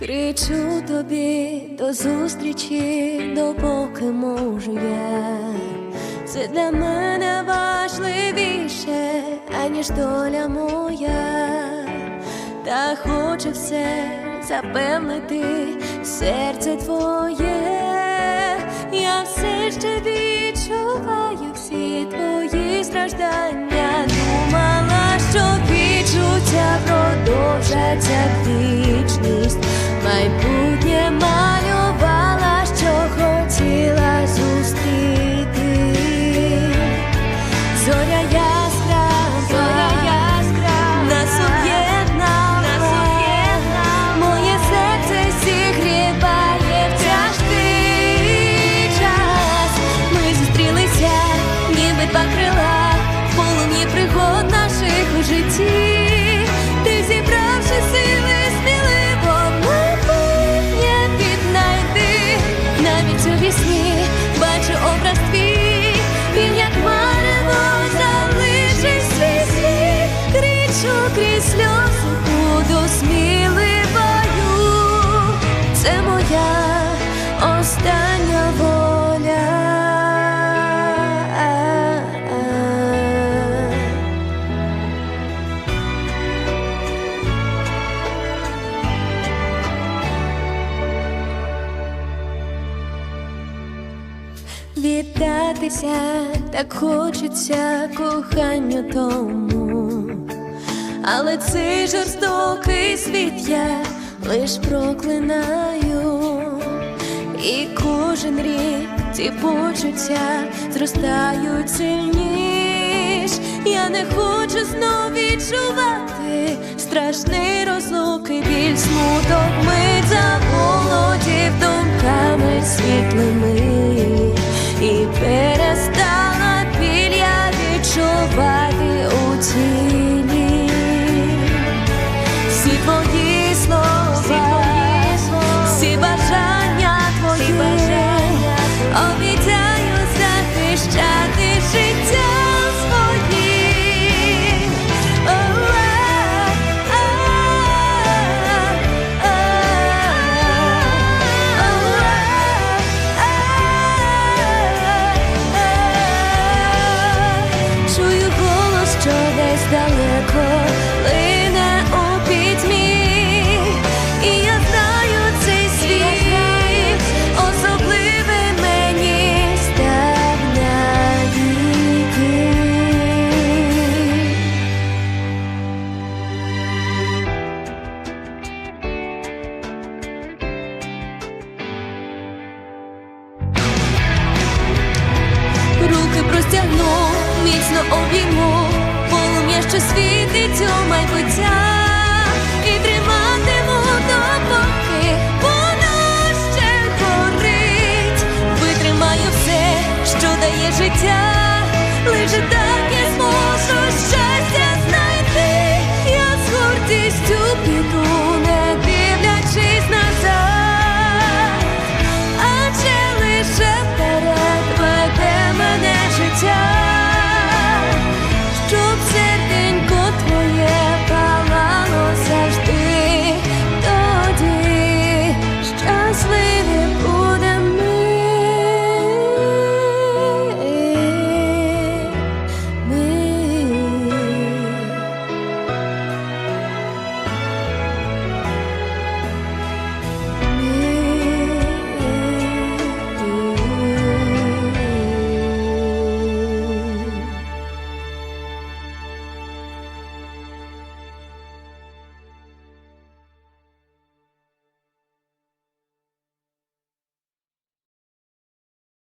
Кричу тобі до зустрічі, допоки можу я. Це для мене важливіше, аніж доля моя. Та хочу все запевнити серце твоє. Я все ще відчуваю всі твої страждання. Сльози, буду сміливою. Це моя остання воля. Віддатися так хочеться коханню тому, але цей жорстокий світ я лиш проклинаю, і кожен рік ці почуття зростають сильніш. Я не хочу знов відчувати страшний розлуки, біль смуток мить заволодів думками світлими і перестала біль я відчувати у тілі. Обіцяю захищати життя своїм. Чую голос, що десь далеко міцно обійму, полум'я, що світить у майбуття, життя.